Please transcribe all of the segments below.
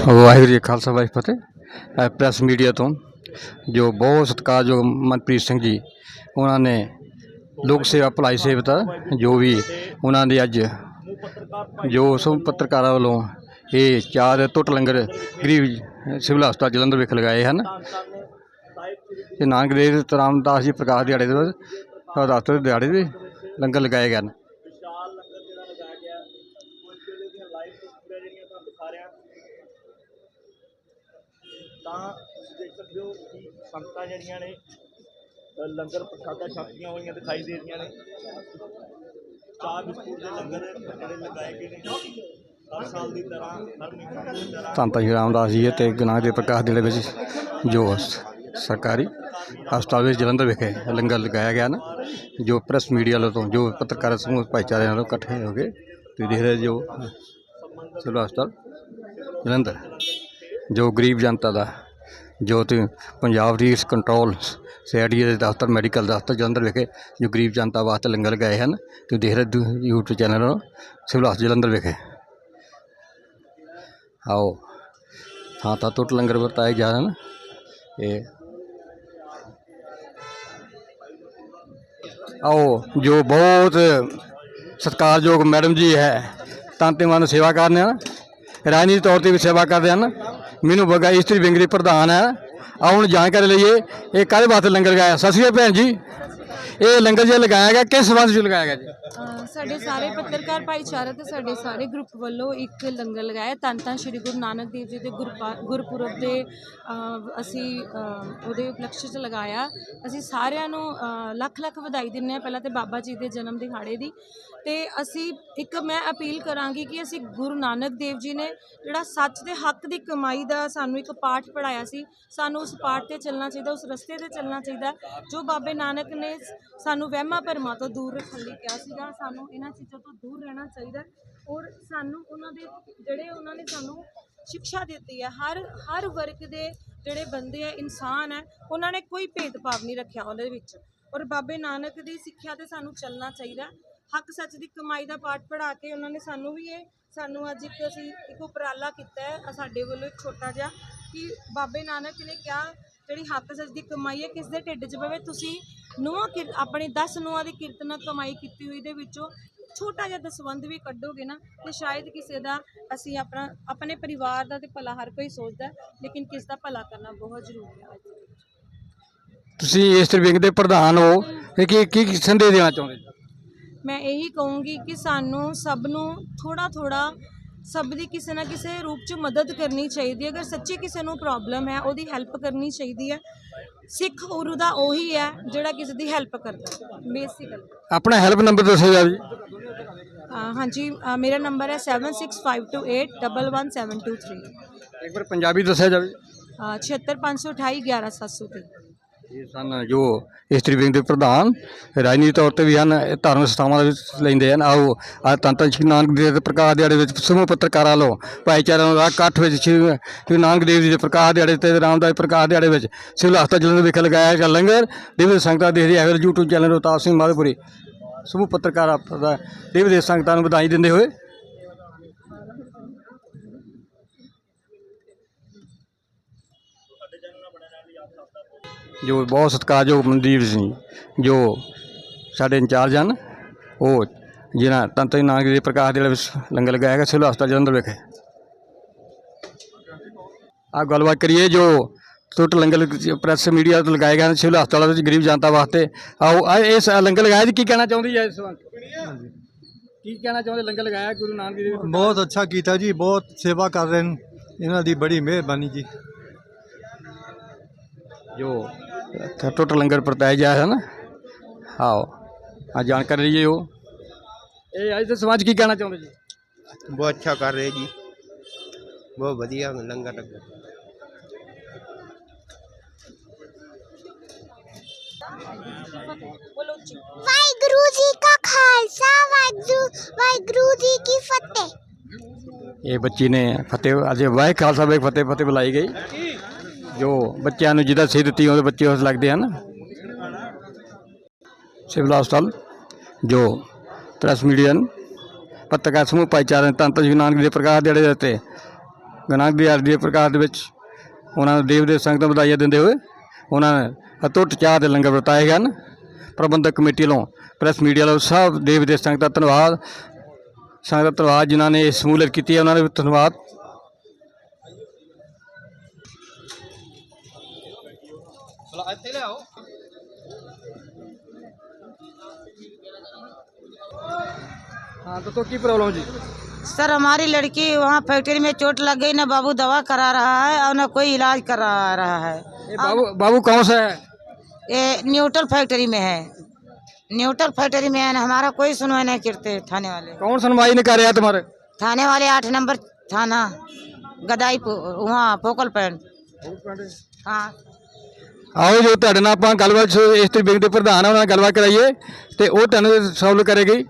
ਵਾਹਿਗੁਰੂ ਜੀ ਖਾਲਸਾ ਵਾਹਿਗੁਰੂ ਫਤਿਹ। ਅ, press media ਤੋਂ ਜੋ ਬਹੁਤ ਸਤਿਕਾਰਯੋਗ ਮਨਪ੍ਰੀਤ ਸਿੰਘ ਜੀ ਉਹਨਾਂ ਨੇ ਲੋਕ ਸੇਵਾ ਭਲਾਈ ਸੇਵਤਾ ਜੋ ਵੀ ਉਹਨਾਂ ਦੇ ਅੱਜ ਜੋ ਸਭ ਪੱਤਰਕਾਰਾਂ ਵੱਲੋਂ ਇਹ ਚਾਰ ਟੁੱਟ ਲੰਗਰ ਗਰੀਬ ਸਿਵਲ ਹਸਪਤਾਲ ਜਲੰਧਰ ਵਿਖੇ ਲਗਾਏ ਹਨ। ਤੇ ਨਾਨਕ ਦੇਵ ਰਾਮਦਾਸ ਜੀ ਪ੍ਰਕਾਸ਼ ਦਿਹਾੜੇ ਦੇ ਰਾਤ ਦੇ ਦਿਹਾੜੇ ਦੇ ਲੰਗਰ ਲਗਾਏ ਗਏ ਹਨ ਵਿਸ਼ਾਲ ਲੰਗਰ ਜਿਹੜਾ ਲਗਾਇਆ ਗਿਆ ਉਸ ਵੇਲੇ ਦੀਆਂ ਲਾਈਵ ਤਸਵੀਰਾਂ ਜਿਹੜੀਆਂ ਤੁਹਾਨੂੰ ਦਿਖਾ ਰਿਹਾ ਤਾਂ ਤੁਸੀਂ ਦੇਖ ਸਕਦੇ ਹੋ ਕਿ ਸੰਗਤਾਂ ਜਿਹੜੀਆਂ ਨੇ ਲੰਗਰ ਪ੍ਰਸ਼ਾਦਾ ਛਕੀਆਂ ਹੋਈਆਂ ਦਿਖਾਈ ਦੇ ਰਹੀਆਂ ਨੇ। ਚਾਹ ਬਿਸਕੁਟ ਦੇ ਲੰਗਰ ਜਿਹੜੇ ਲਗਾਏ ਗਏ ਨੇ। ਹਰ ਸਾਲ ਦੀ ਤਰ੍ਹਾਂ, ਹਰ ਮਹੀਨੇ ਦੀ ਤਰ੍ਹਾਂ। ਧੰਨ ਧੰਨ ਰਾਮਦਾਸ ਜੀ ਤੇ ਗੁਰੂ ਨਾਨਕ ਦੇਵ ਪ੍ਰਕਾਸ਼ ਦਿਹਾੜੇ ਵਿੱਚ ਜੋ ਸਰਕਾਰੀ ਹਸਪਤਾਲ ਵਿੱਚ ਜਲੰਧਰ ਵਿਖੇ ਲੰਗਰ ਲਗਾਇਆ ਗਿਆ ਨਾ, ਜੋ ਪ੍ਰੈਸ ਮੀਡੀਆ ਤੋਂ, ਜੋ ਪੱਤਰਕਾਰ ਸਮੂਹ ਭਾਈਚਾਰੇ ਨਾਲੋਂ ਇਕੱਠੇ ਹੋ ਕੇ ਤੁਸੀਂ ਦੇਖ ਰਹੇ ਜੋ, ਸਿਵਲ ਹਸਪਤਾਲ ਜਲੰਧਰ, ਜੋ ਗਰੀਬ ਜਨਤਾ ਦਾ ਜੋ ਤੇ ਪੰਜਾਬ ਰੀਸ ਕੰਟਰੋਲ ਸੀਆਈਡੀ ਦੇ ਦਫ਼ਤਰ ਮੈਡੀਕਲ ਦਫ਼ਤਰ ਜਲੰਧਰ ਵਿਖੇ ਜੋ ਗਰੀਬ ਜਨਤਾ ਵਾਸਤੇ ਲੰਗਰ ਲਗਾਏ ਹਨ, ਤੁਸੀਂ ਦੇਖ ਰਹੇ ਦੂ- YouTube ਚੈਨਲ ਸਿਵਲ ਹਸਪਤਾਲ ਜਲੰਧਰ ਵਿਖੇ। ਆਓ, ਥਾਂ ਥਾਂ ਟੁੱਟ ਲੰਗਰ ਵਰਤਾਏ ਜਾ ਰਹੇ ਹਨ। ਇਹ ਆਓ, ਜੋ ਬਹੁਤ ਸਤਿਕਾਰਯੋਗ ਮੈਡਮ ਜੀ ਹੈ, ਤਾਂ ਤੇ ਮਨ ਸੇਵਾ ਕਰਨ ਹਨ। ਰਾਜਨੀਤਿਕ ਤੌਰ ਤੇ ਵੀ ਸੇਵਾ ਕਰਦੇ ਹਨ। ਮੈਨੂੰ ਬੱਗਾ ਇਸਤਰੀ ਵਿੰਗ ਦੀ ਪ੍ਰਧਾਨ ਹੈ। ਆਓ ਹੁਣ ਜਾਣਕਾਰੀ ਲਈਏ। ਇਹ ਕਾਹਦੇ ਵਾਸਤੇ ਲੰਗਰ ਗਾਇਆ ਸਤਿ ਸ਼੍ਰੀ ਅਕਾਲ ਭੈਣ ਜੀ। ਇਹ ਲੰਗਰ ਜੇ ਲਗਾਇਆ ਗਿਆ ਕਿਸ ਸੰਬੰਧ ਵਿੱਚ ਲਗਾਇਆ ਗਿਆ ਜੀ? ਅ, ਸਾਡੇ ਸਾਰੇ ਪੱਤਰਕਾਰ ਭਾਈਚਾਰਾ ਤੇ ਸਾਡੇ ਸਾਰੇ ਗਰੁੱਪ ਵੱਲੋਂ ਇੱਕ ਲੰਗਰ ਲਗਾਇਆ। ਧੰਨ ਧੰਨ ਸ਼੍ਰੀ ਗੁਰੂ ਨਾਨਕ ਦੇਵ ਜੀ ਦੇ ਗੁਰਪਾ- ਗੁਰਪੁਰਬ ਦੇ ਅ, ਅਸੀਂ ਅ, ਉਹਦੇ ਉਪਲਕਸ਼ 'ਚ ਲਗਾਇਆ। ਅਸੀਂ ਸਾਰਿਆਂ ਨੂੰ ਅ, ਲੱਖ ਲੱਖ ਵਧਾਈ ਦਿੰਦੇ ਹਾਂ ਪਹਿਲਾਂ ਤੇ ਬਾਬਾ ਜੀ ਦੇ ਜਨਮ ਦਿਹਾੜੇ ਦੀ। ਤੇ ਅਸੀਂ ਇੱਕ ਮੈਂ ਅਪੀਲ ਕਰਾਂਗੀ ਕਿ ਅਸੀਂ ਗੁਰੂ ਨਾਨਕ ਦੇਵ ਜੀ ਨੇ ਜਿਹੜਾ ਸੱਚ ਦੇ ਹੱਕ ਦੀ ਕਮਾਈ ਦਾ ਸਾਨੂੰ ਇੱਕ ਪਾਠ ਪੜਾਇਆ ਸੀ ਸਾਨੂੰ ਉਸ ਪਾਠ ਤੇ ਚੱਲਣਾ ਚਾਹੀਦਾ ਉਸ ਰਸਤੇ ਤੇ ਚੱਲਣਾ ਚਾਹੀਦਾ। ਜੋ ਬਾਬੇ ਨਾਨਕ ਨੇ ਸਾਨੂੰ ਵਹਿਮਾਂ ਭਰਮਾਂ ਤੋਂ ਦੂਰ ਰੱਖਣ ਲਈ ਕਿਹਾ ਸੀਗਾ। ਸਾਨੂੰ ਇਹਨਾਂ ਚੀਜ਼ਾਂ ਤੋਂ ਦੂਰ ਰਹਿਣਾ ਚਾਹੀਦਾ ਔਰ ਸਾਨੂੰ ਉਹਨਾਂ ਦੇ ਜਿਹੜੇ ਉਹਨਾਂ ਨੇ ਸਾਨੂੰ ਸਿੱਖਿਆ ਦਿੱਤੀ ਹੈ, ਹਰ ਹਰ ਵਰਗ ਦੇ ਜਿਹੜੇ ਬੰਦੇ ਆ, ਇਨਸਾਨ ਹੈ ਉਹਨਾਂ ਨੇ ਕੋਈ ਭੇਦਭਾਵ ਨਹੀਂ ਰੱਖਿਆ ਉਹਦੇ ਵਿੱਚ। ਔਰ ਬਾਬੇ ਨਾਨਕ ਦੀ ਸਿੱਖਿਆ ਤੇ ਸਾਨੂੰ ਚੱਲਣਾ ਚਾਹੀਦਾ ਹੱਕ ਸੱਚ ਦੀ ਕਮਾਈ ਦਾ ਪਾਠ ਪੜ੍ਹਾ ਕੇ ਉਹਨਾਂ ਨੇ ਸਾਨੂੰ ਵੀ ਇਹ, ਸਾਨੂੰ ਅੱਜ ਇੱਕ ਅਸੀਂ ਇੱਕ ਉਪਰਾਲਾ ਕੀਤਾ ਹੈ, ਸਾਡੇ ਵੱਲੋਂ ਇੱਕ ਛੋਟਾ ਜਿਹਾ ਕਿ ਬਾਬੇ ਨਾਨਕ ਨੇ ਕਿਹਾ ਜਿਹੜੀ ਹੱਕ ਸੱਚ ਦੀ ਕਮਾਈ ਹੈ ਕਿਸ ਦੇ ਢਿੱਡ 'ਚ ਪਵੇ ਤੁਸੀਂ ਨੂੰਹਾਂ ਕਿਰ ਆਪਣੇ 10 ਨੂੰਹਾਂ ਦੀ ਕੀਰਤਨ ਕਮਾਈ ਕੀਤੀ ਹੋਈ ਦੇ ਵਿੱਚੋਂ ਛੋਟਾ ਜਿਹਾ ਦਸਵੰਧ ਵੀ ਕੱਢੋਗੇ ਨਾ ਤੇ ਸ਼ਾਇਦ ਕਿਸੇ ਦਾ ਅਸੀਂ ਆਪਣਾ ਆਪਣੇ ਪਰਿਵਾਰ ਦਾ ਤੇ ਭਲਾ ਹਰ ਕੋਈ ਸੋਚਦਾ ਲੇਕਿਨ ਕਿਸ ਦਾ ਭਲਾ ਕਰਨਾ ਬਹੁਤ ਜ਼ਰੂਰੀ ਹੈ। ਤੁਸੀਂ ਇਸਤਰੀ ਵਿੰਗ ਦੇ ਪ੍ਰਧਾਨ ਹੋ ਇਹ ਕੀ ਕੀ ਸੰਦੇਸ਼ ਦੇਣਾ ਚਾਹੁੰਦੇ ਮੈਂ ਇਹੀ ਕਹੂੰਗੀ ਕਿ ਸਾਨੂੰ ਸਭ ਨੂੰ ਥੋੜਾ ਥੋੜਾ ਸਭ ਦੀ ਕਿਸੇ ਨਾ ਕਿਸੇ ਰੂਪ 'ਚ ਮਦਦ ਕਰਨੀ ਚਾਹੀਦੀ ਹੈ। ਅਗਰ ਸੱਚੀ ਕਿਸੇ ਨੂੰ ਪ੍ਰੋਬਲਮ ਹੈ ਉਹਦੀ ਹੈਲਪ ਕਰਨੀ ਚਾਹੀਦੀ ਹੈ। ਸਿੱਖ ਗੁਰੂ ਦਾ ਉਹੀ ਹੈ ਜਿਹੜਾ ਕਿਸੇ ਦੀ ਹੈਲਪ ਕਰਦਾ ਬੇਸਿਕਲ ਆਪਣਾ ਹੈਲਪ ਨੰਬਰ ਦੱਸੋ ਜੀ ਹਾਂਜੀ ਅ, ਮੇਰਾ ਨੰਬਰ ਹੈ 7652811723 ਇੱਕ ਵਾਰ ਪੰਜਾਬੀ ਦੱਸਿਆ ਜਾਵੇ। ਅ, 76528 11703 ਇਹ ਸਨ, ਜੋ ਇਸਤਰੀ ਵਿੰਗ ਦੇ ਪ੍ਰਧਾਨ, ਰਾਜਨੀਤਿਕ ਤੌਰ ਤੇ ਵੀ ਹਨ, ਇਹ ਧਾਰਮਿਕ ਸੰਸਥਾਵਾਂ ਦੇ ਵਿੱਚ ਲੈਂਦੇ ਹਨ। ਆਓ, ਆ ਧੰਨ ਧੰਨ ਸ਼੍ਰੀ ਨਾਨਕ ਦੇਵ ਦੇ ਪ੍ਰਕਾਸ਼ ਦਿਹਾੜੇ ਵਿੱਚ ਸਮੂਹ ਪੱਤਰਕਾਰਾਂ ਵੱਲੋਂ ਭਾਈਚਾਰਿਆਂ ਨੂੰ ਰਾਹ ਇਕੱਠ ਵਿੱਚ ਸ਼੍ਰੀ ਸ਼੍ਰੀ ਨਾਨਕ ਦੇਵ ਜੀ ਦੇ ਪ੍ਰਕਾਸ਼ ਦਿਹਾੜੇ ਤੇ ਰਾਮਦਾਸ ਪ੍ਰਕਾਸ਼ ਦਿਹਾੜੇ ਵਿੱਚ ਸਿਵਲ ਹਸਪਤਾਲ ਜਲੰਧਰ ਵਿਖੇ ਲਗਾਇਆ ਗਿਆ ਲੰਗਰ। ਦੇਵ ਸੰਗਤਾਂ ਦੇਖਦੇ ਆਏ YouTube ਚੈਨਲ ਰੋਤਾਬ ਸਿੰਘ ਮਾਧੋਪੁਰੀ। ਸਮੂਹ ਪੱਤਰਕਾਰਾਂ ਦਾ ਦੇਵ ਦੇ ਸੰਗਤਾਂ ਨੂੰ ਵਧਾਈ ਦਿੰਦੇ ਹੋਏ ਜੋ ਬਹੁਤ ਸਤਿਕਾਰਯੋਗ ਮਨਦੀਪ ਸਿੰਘ ਜੋ ਸਾਡੇ ਇੰਚਾਰਜ ਹਨ ਉਹ ਜਿਨ੍ਹਾਂ ਤੰਤ ਨਾਨਕ ਦੇ ਪ੍ਰਕਾਸ਼ ਦੇ ਵਿੱਚ ਲੰਗਰ ਲਗਾਇਆ ਗਿਆ ਸਿਵਲ ਹਸਪਤਾਲ ਜਲੰਧਰ ਵਿਖੇ। ਆ ਗੱਲਬਾਤ ਕਰੀਏ ਜੋ ਟੁੱਟ ਲੰਗਰ ਪ੍ਰੈਸ ਮੀਡੀਆ ਤੋਂ ਲਗਾਏ ਗਏ ਹਨ ਸਿਵਲ ਹਸਪਤਾਲ ਵਿੱਚ ਗਰੀਬ ਜਨਤਾ ਵਾਸਤੇ। ਆਓ ਇਸ ਲੰਗਰ ਲਗਾਇਆ ਜੀ ਕੀ ਕਹਿਣਾ ਚਾਹੁੰਦੀ ਹੈ ਇਸ ਵਕਤ ਕੀ ਕਹਿਣਾ ਚਾਹੁੰਦੇ ਲੰਗਰ ਲਗਾਇਆ ਗੁਰੂ ਨਾਨਕ ਦੇਵ ਜੀ ਬਹੁਤ ਅੱਛਾ ਕੀਤਾ ਜੀ ਬਹੁਤ ਸੇਵਾ ਕਰ ਰਹੇ ਨੇ ਇਹਨਾਂ ਦੀ ਬੜੀ ਮਿਹਰਬਾਨੀ ਜੀ। ਜੋ ਇੱਥੇ ਟੁੱਟ ਲੰਗਰ ਵਰਤਾਇਆ ਗਿਆ ਹੈ ਨਾ ਆਓ ਆ ਜਾਣਕਾਰੀ ਲਈਏ ਉਹ ਇਹ ਅੱਜ ਦੇ ਸਮਾਜ ਕੀ ਕਹਿਣਾ ਚਾਹੁੰਦੇ ਜੀ ਬਹੁਤ ਅੱਛਾ ਕਰ ਰਹੇ ਜੀ ਬਹੁਤ ਵਧੀਆ ਲੰਗਰ ਲੱਗਾ ਬੋਲੋ ਜੀ ਵਾਹਿਗੁਰੂ ਜੀ ਕਾ ਖਾਲਸਾ ਵਾਹਿਗੁਰੂ ਵਾਹਿਗੁਰੂ ਜੀ ਕੀ ਫਤਿਹ ਇਹ ਬੱਚੀ ਨੇ ਫਤਿਹ ਅੱਜ ਵਾਹਿ ਖਾਲਸਾ ਵਾਹਿ ਫਤਿਹ ਫਤਿਹ ਬੁਲਾਈ ਗਈ ਜੋ ਬੱਚਿਆਂ ਨੂੰ ਜਿਹਦਾ ਸੇਧ ਦਿੱਤੀ, ਉਹਦੇ ਬੱਚੇ ਉਸ ਲੱਗਦੇ ਹਨ ਸਿਵਲ ਹਸਪਤਾਲ, ਜੋ ਪ੍ਰੈਸ ਮੀਡੀਆ ਪੱਤਰਕਾਰ ਸਮੂਹ ਭਾਈਚਾਰੇ ਤੰਤ ਜੀ ਨਾਨਕ ਦੇ ਪ੍ਰਕਾਸ਼ ਦੇ ਅੜੇ ਉੱਤੇ, ਗੁਰੂ ਦੀ ਅਰਜੀ ਦੇ ਪ੍ਰਕਾਸ਼ ਦੇ ਵਿੱਚ ਉਹਨਾਂ ਨੂੰ ਦੇਵ ਦੇ ਸੰਗਤ ਨੂੰ ਵਧਾਈਆਂ ਦਿੰਦੇ ਹੋਏ ਉਹਨਾਂ ਨੇ ਅਤੁੱਟ ਚਾਹ ਦੇ ਲੰਗਰ ਵਰਤਾਏ ਗਏ ਹਨ। ਪ੍ਰਬੰਧਕ ਕਮੇਟੀ ਵੱਲੋਂ ਪ੍ਰੈਸ ਮੀਡੀਆ ਵੱਲੋਂ ਸਭ ਦੇਵ ਦੇ ਸੰਗਤ ਦਾ ਧੰਨਵਾਦ, ਸੰਗਤ ਦਾ ਧੰਨਵਾਦ ਜਿਨ੍ਹਾਂ ਨੇ ਇਹ ਸਮੂਲਤ ਕੀਤੀ ਹੈ, ਉਹਨਾਂ ਦਾ ਵੀ ਧੰਨਵਾਦ। हाँ तो तो की प्रॉब्लम जी सर हमारी लड़की वहाँ फैक्ट्री में चोट लग गई ना बाबू दवा करा रहा है और ना कोई इलाज करा रहा है ये बाबू बाबू कौन सा है ये न्यूट्रल फैक्ट्री में है न्यूट्रल फैक्ट्री में है ना हमारा कोई सुनवाई नहीं करते थाने वाले कौन सुनवाई नहीं कर रहा तुम्हारे थाने वाले आठ नंबर थाना गदाई वहाँ फोकल पॉइंट हाँ ਆਓ ਜੋ ਤੁਹਾਡੇ ਨਾਲ ਆਪਾਂ ਗੱਲਬਾਤ ਸੋ ਇਸ ਤਰੀਕੇ ਦੇ ਪ੍ਰਧਾਨ ਆ ਉਹਨਾਂ ਨਾਲ ਗੱਲਬਾਤ ਕਰਾਈਏ ਤੇ ਉਹ ਤੁਹਾਨੂੰ ਸੋਲਵ ਕਰੇਗੀ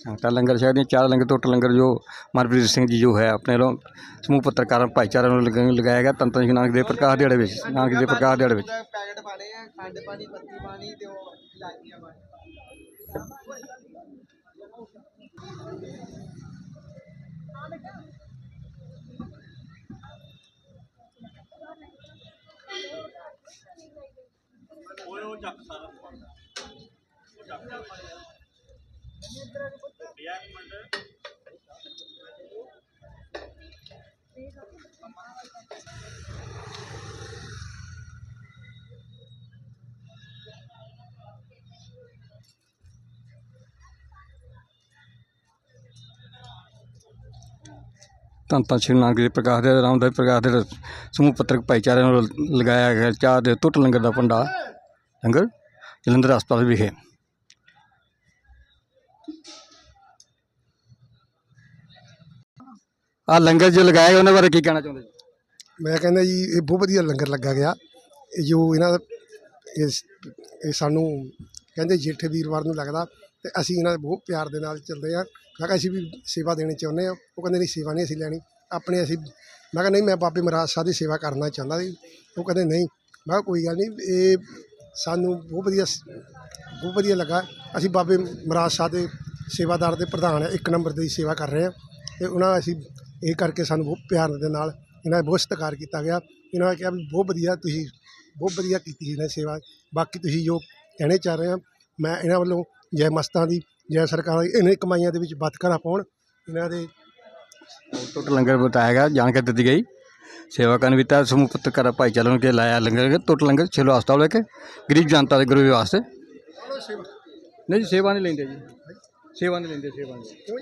ਸੰਗਤਾਂ ਲੰਗਰ ਸ਼ਹਿਰ ਦੀਆਂ ਚਾਰ ਲੰਗਰ ਟੋਟਲ ਲੰਗਰ ਜੋ ਮਨਪ੍ਰੀਤ ਸਿੰਘ ਜੀ ਜੋ ਹੈ ਆਪਣੇ ਵੱਲੋਂ ਸਮੂਹ ਪੱਤਰਕਾਰਾਂ ਭਾਈਚਾਰਾ ਨੂੰ ਲਗਾ- ਲਗਾਇਆ ਗਿਆ ਤੰਤਨ ਜੀ ਨਾਨਕ ਦੇ ਪ੍ਰਕਾਸ਼ ਦਿਹਾੜੇ ਵਿੱਚ ਨਾਨਕ ਦੇ ਪ੍ਰਕਾਸ਼ ਦਿਹਾੜੇ ਵਿੱਚ। ਪੈਕਟ ਪਾਣੇ ਆ ਖੰਡ ਪਾਣੀ ਪੱਤੀ ਪਾਣੀ ਤੇ ਉਹ ਇਲਾਚੀਆਂ ਪਾਣੀ ਓਏ ਉਹ ਚੱਕ ਸਾਰਾ ਸਮਾਨ ਉਹ ਚੱਕ ਪਿਆ ਇੱਕ ਮਿੰਟ ਧੰਨ ਧੰਨ ਸ਼੍ਰੀ ਨਾਨਕ ਦੇ ਪ੍ਰਕਾਸ਼ ਦੇ ਰਾਮਦਾਸ ਪ੍ਰਕਾਸ਼ ਦੇ ਸਮੂਹ ਪੱਤਰਕ ਭਾਈਚਾਰੇ ਨੂੰ ਲਗਾਇਆ ਗਿਆ ਚਾਹ ਦੇ ਟੁੱਟ ਲੰਗਰ ਦਾ ਭੰਡਾ ਲੰਗਰ ਜਲੰਧਰ ਹਸਪਤਾਲ ਵਿਖੇ। ਆ ਲੰਗਰ ਜੋ ਲਗਾਇਆ ਗਿਆ, ਉਹਨਾਂ ਬਾਰੇ ਕੀ ਕਹਿਣਾ ਚਾਹੁੰਦੇ ਜੀ? ਮੈਂ ਕਹਿੰਦਾ ਜੀ, ਇਹ ਬਹੁਤ ਵਧੀਆ ਲੰਗਰ ਲੱਗਾ ਗਿਆ। ਇਹ ਜੋ ਇਹਨਾਂ ਦਾ ਇਸ ਇਹ ਸਾਨੂੰ ਕਹਿੰਦੇ ਜੇਠੇ ਵੀਰਵਾਰ ਨੂੰ ਲੱਗਦਾ ਤੇ ਅਸੀਂ ਇਹਨਾਂ ਦੇ ਬਹੁਤ ਪਿਆਰ ਦੇ ਨਾਲ ਚੱਲਦੇ ਆ ਮੈਂ ਕਿਹਾ, ਅਸੀਂ ਵੀ ਸੇਵਾ ਦੇਣੀ ਚਾਹੁੰਦੇ ਆ ਉਹ ਕਹਿੰਦੇ, ਨਹੀਂ, ਸੇਵਾ ਨਹੀਂ ਅਸੀਂ ਲੈਣੀ। ਆਪਣੇ ਅਸੀਂ ਮੈਂ ਕਿਹਾ, ਨਹੀਂ, ਮੈਂ ਬਾਬੇ ਮਹਾਰਾਜ ਸਾਹਿਬ ਦੀ ਸੇਵਾ ਕਰਨਾ ਚਾਹੁੰਦਾ ਸੀ। ਉਹ ਕਹਿੰਦੇ, ਨਹੀਂ। ਮੈਂ ਕਿਹਾ, ਕੋਈ ਗੱਲ ਨਹੀਂ, ਇਹ ਸਾਨੂੰ ਬਹੁਤ ਵਧੀਆ ਸ- ਬਹੁਤ ਵਧੀਆ ਲੱਗਾ। ਅਸੀਂ ਬਾਬੇ ਮਹਾਰਾਜ ਸਾਹਿਬ ਦੇ ਸੇਵਾਦਾਰ ਦੇ ਪ੍ਰਧਾਨ ਆ ਇੱਕ ਨੰਬਰ ਦੀ ਸੇਵਾ ਕਰ ਰਹੇ ਆ ਤੇ ਉਹਨਾਂ ਅਸੀਂ ਇਹ ਕਰਕੇ ਸਾਨੂੰ ਬਹੁਤ ਪਿਆਰ ਦੇ ਨਾਲ ਇਹਨਾਂ ਦਾ ਬਹੁਤ ਸਤਿਕਾਰ ਕੀਤਾ ਗਿਆ। ਇਹਨਾਂ ਨੇ ਕਿਹਾ ਵੀ ਬਹੁਤ ਵਧੀਆ ਤੁਸੀਂ ਬਹੁਤ ਵਧੀਆ ਕੀਤੀ ਇਹਨਾਂ ਸੇਵਾ। ਬਾਕੀ ਤੁਸੀਂ ਜੋ ਕਹਿਣੇ ਚਾਹ ਰਹੇ ਆ ਮੈਂ ਇਹਨਾਂ ਵੱਲੋਂ ਜੈ ਮਸਤਾਂ ਦੀ ਜੈ ਸਰਕਾਰ ਦੀ ਇਹਨਾਂ ਦੀ ਕਮਾਈਆਂ ਦੇ ਵਿੱਚ ਬਤਕਰਾ ਪਾਉਣ ਇਹਨਾਂ ਦੇ ਟੁੱਟ ਲੰਗਰ ਬਤਾਇਆ ਗਿਆ ਜਾਣਕਾਰੀ ਦਿੱਤੀ ਗਈ। ਸੇਵਾ ਕਰਨ ਵੀ ਤਾਂ ਸਮੂਹ ਪੱਤਰਕਾਰ ਭਾਈਚਾਰੇ ਨੂੰ ਕੇ ਲਾਇਆ ਲੰਗਰ ਟੁੱਟ ਲੰਗਰ ਛੇਲੋ ਹਸਪਤਾਲ ਵਿਖੇ ਗਰੀਬ ਜਨਤਾ ਦੇ ਗੁਰੂ ਵਾਸਤੇ। ਨਹੀਂ ਜੀ ਸੇਵਾ ਨਹੀਂ ਲੈਂਦੇ ਜੀ। ਸੇਵਾ ਨਹੀਂ ਲੈਂਦੇ ਸੇਵਾ ਨਹੀਂ।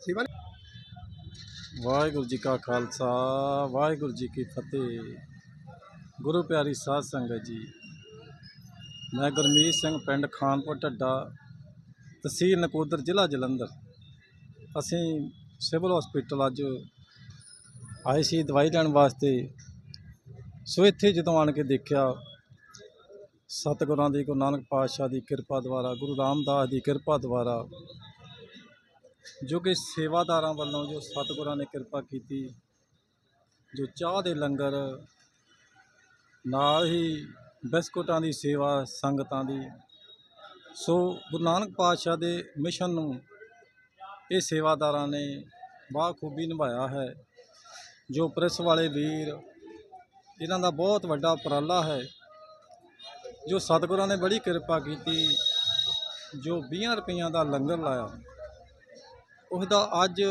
ਸੇਵਾ ਵਾਹਿਗੁਰੂ ਜੀ ਕਾ ਖਾਲਸਾ, ਵਾਹਿਗੁਰੂ ਜੀ ਕੀ ਫਤਿਹ। ਗੁਰੂ ਪਿਆਰੀ ਸਾਧ ਸੰਗਤ ਜੀ, ਮੈਂ ਗੁਰਮੀਤ ਸਿੰਘ ਪਿੰਡ ਖਾਨਪੁਰ ਢੱਡਾ, ਤਹਿਸੀਲ ਨਕੋਦਰ, ਜ਼ਿਲ੍ਹਾ ਜਲੰਧਰ। ਅਸੀਂ ਸਿਵਲ ਹਸਪੀਟਲ ਅੱਜ ਆਏ ਸੀ ਦਵਾਈ ਲੈਣ ਵਾਸਤੇ। ਸੋ ਇੱਥੇ ਜਦੋਂ ਆਣ ਕੇ ਦੇਖਿਆ, ਸਤਿਗੁਰਾਂ ਦੀ, ਗੁਰੂ ਨਾਨਕ ਪਾਤਸ਼ਾਹ ਦੀ ਕਿਰਪਾ ਦੁਆਰਾ, ਗੁਰੂ ਰਾਮਦਾਸ ਦੀ ਕਿਰਪਾ ਦੁਆਰਾ ਜੋ ਕਿ ਸੇਵਾਦਾਰਾਂ ਵੱਲੋਂ ਜੋ ਸਤਿਗੁਰਾਂ ਨੇ ਕਿਰਪਾ ਕੀਤੀ, ਜੋ ਚਾਹ ਦੇ ਲੰਗਰ, ਨਾਲ ਹੀ ਬਿਸਕੁਟਾਂ ਦੀ ਸੇਵਾ, ਸੰਗਤਾਂ ਦੀ। ਸੋ ਗੁਰੂ ਨਾਨਕ ਪਾਤਸ਼ਾਹ ਦੇ ਮਿਸ਼ਨ ਨੂੰ ਇਹ ਸੇਵਾਦਾਰਾਂ ਨੇ ਬਾਖੂਬੀ ਨਿਭਾਇਆ ਹੈ, ਜੋ ਪ੍ਰੈਸ ਵਾਲੇ ਵੀਰ, ਇਹਨਾਂ ਦਾ ਬਹੁਤ ਵੱਡਾ ਉਪਰਾਲਾ ਹੈ, ਜੋ ਸਤਿਗੁਰਾਂ ਨੇ ਬੜੀ ਕਿਰਪਾ ਕੀਤੀ, ਜੋ 20 ਰੁਪਈਆਂ ਦਾ ਲੰਗਰ ਲਾਇਆ। ਉਹਦਾ ਅੱਜ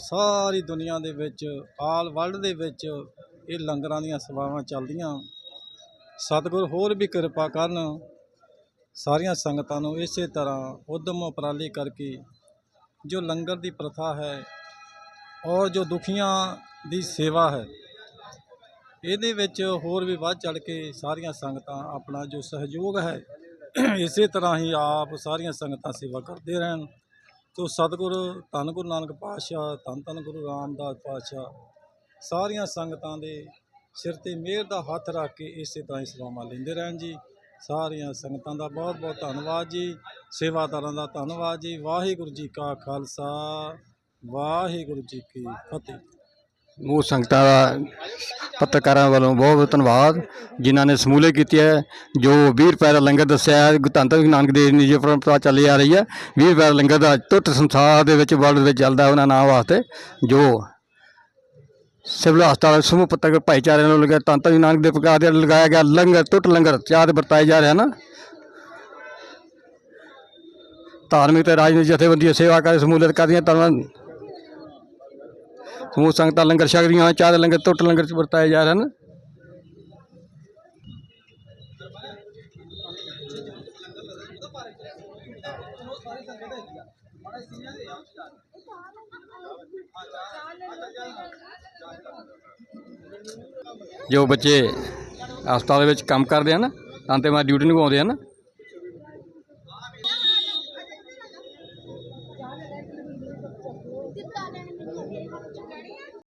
ਸਾਰੀ ਦੁਨੀਆ ਦੇ ਵਿੱਚ, ਆਲ ਵਰਲਡ ਦੇ ਵਿੱਚ ਇਹ ਲੰਗਰਾਂ ਦੀਆਂ ਸੇਵਾਵਾਂ ਚੱਲਦੀਆਂ। ਸਤਿਗੁਰ ਹੋਰ ਵੀ ਕਿਰਪਾ ਕਰਨ। ਸਾਰੀਆਂ ਸੰਗਤਾਂ ਨੂੰ ਇਸੇ ਤਰ੍ਹਾਂ ਉਦਮ ਉਪਰਾਲੇ ਕਰਕੇ ਜੋ ਲੰਗਰ ਦੀ ਪ੍ਰਥਾ ਹੈ ਔਰ ਜੋ ਦੁਖੀਆਂ ਦੀ ਸੇਵਾ ਹੈ, ਇਹਦੇ ਵਿੱਚ ਹੋਰ ਵੀ ਵੱਧ ਚੜ ਕੇ ਸਾਰੀਆਂ ਸੰਗਤਾਂ ਆਪਣਾ ਜੋ ਸਹਿਯੋਗ ਹੈ, ਇਸੇ ਤਰ੍ਹਾਂ ਹੀ ਆਪ ਸਾਰੀਆਂ ਸੰਗਤਾਂ ਸੇਵਾ ਕਰਦੇ ਰਹਿਣ। ਤੋ ਸਤਿਗੁਰ, ਧੰਨ ਗੁਰੂ ਨਾਨਕ ਪਾਤਸ਼ਾਹ, ਧੰਨ ਧੰਨ ਗੁਰੂ ਰਾਮਦਾਸ ਪਾਤਸ਼ਾਹ, ਸਾਰੀਆਂ ਸੰਗਤਾਂ ਦੇ ਸਿਰ ਤੇ ਮਿਹਰ ਦਾ ਹੱਥ ਰੱਖ ਕੇ ਇਸੇ ਤਰ੍ਹਾਂ ਹੀ ਸੇਵਾਵਾਂ ਲੈਂਦੇ ਰਹਿਣ ਜੀ। ਸਾਰੀਆਂ ਸੰਗਤਾਂ ਦਾ ਬਹੁਤ ਬਹੁਤ ਧੰਨਵਾਦ ਜੀ। ਸੇਵਾਦਾਰਾਂ ਦਾ ਧੰਨਵਾਦ ਜੀ। ਵਾਹਿਗੁਰੂ ਜੀ ਕਾ ਖਾਲਸਾ, ਵਾਹਿਗੁਰੂ ਜੀ ਕੀ ਫਤਿਹ। ਉਹ ਸੰਗਤਾਂ ਦਾ ਪੱਤਰਕਾਰਾਂ ਵੱਲੋਂ ਬਹੁਤ ਬਹੁਤ ਧੰਨਵਾਦ, ਜਿਨ੍ਹਾਂ ਨੇ ਸਮੂਲੇ ਕੀਤੀ ਹੈ, ਜੋ 20 ਰੁਪਏ ਦਾ ਲੰਗਰ ਦੱਸਿਆ ਹੈ ਧੰਨ ਧੰਨ ਗੁਰੂ ਨਾਨਕ ਦੇਵ ਜੀ ਦੀ ਪਰੰਪਰਾ ਚੱਲੀ ਆ ਰਹੀ ਹੈ 20 ਰੁਪਏ ਦਾ ਲੰਗਰ ਦਾ ਟੁੱਟ ਸੰਸਾਰ ਦੇ ਵਿੱਚ, ਵਰਲਡ ਵਿੱਚ ਚੱਲਦਾ ਉਹਨਾਂ ਨਾਂ ਵਾਸਤੇ, ਜੋ ਸਿਵਲ ਹਸਪਤਾਲ ਸਮੂਹ ਪੱਤਰਕਾਰ ਭਾਈਚਾਰੇ ਨੂੰ ਲਗਾ ਧੰਨ ਧੰਨ ਨਾਨਕ ਦੇਵ ਪ੍ਰਕਾਰ ਦੇ ਲਗਾਇਆ ਗਿਆ ਲੰਗਰ ਟੁੱਟ ਲੰਗਰ ਚਾਹ ਦੇ ਵਰਤਾਏ ਜਾ ਰਿਹਾ ਨਾ ਧਾਰਮਿਕ ਤੇ ਰਾਜਨੀਤਿਕ ਜਥੇਬੰਦੀਆਂ ਸੇਵਾ ਕਰ ਸਮੂਲੀਅਤ ਕਰਦੀਆਂ ਤਾਂ ਸਮੂਹ ਸੰਗਤਾਂ ਲੰਗਰ ਛਕ ਰਹੀਆਂ ਹਨ ਚਾਹ ਦੇ ਲੰਗਰ ਟੁੱਟ ਲੰਗਰ ਚ ਵਰਤਾਏ ਜਾ ਰਹੇ ਹਨ। ਜੋ ਬੱਚੇ ਹਸਪਤਾਲ ਵਿੱਚ ਕੰਮ ਕਰਦੇ ਹਨ, ਤਾਂ ਤੇ ਮੈਂ ਡਿਊਟੀ ਨਿਭਾਉਂਦੇ ਹਨ।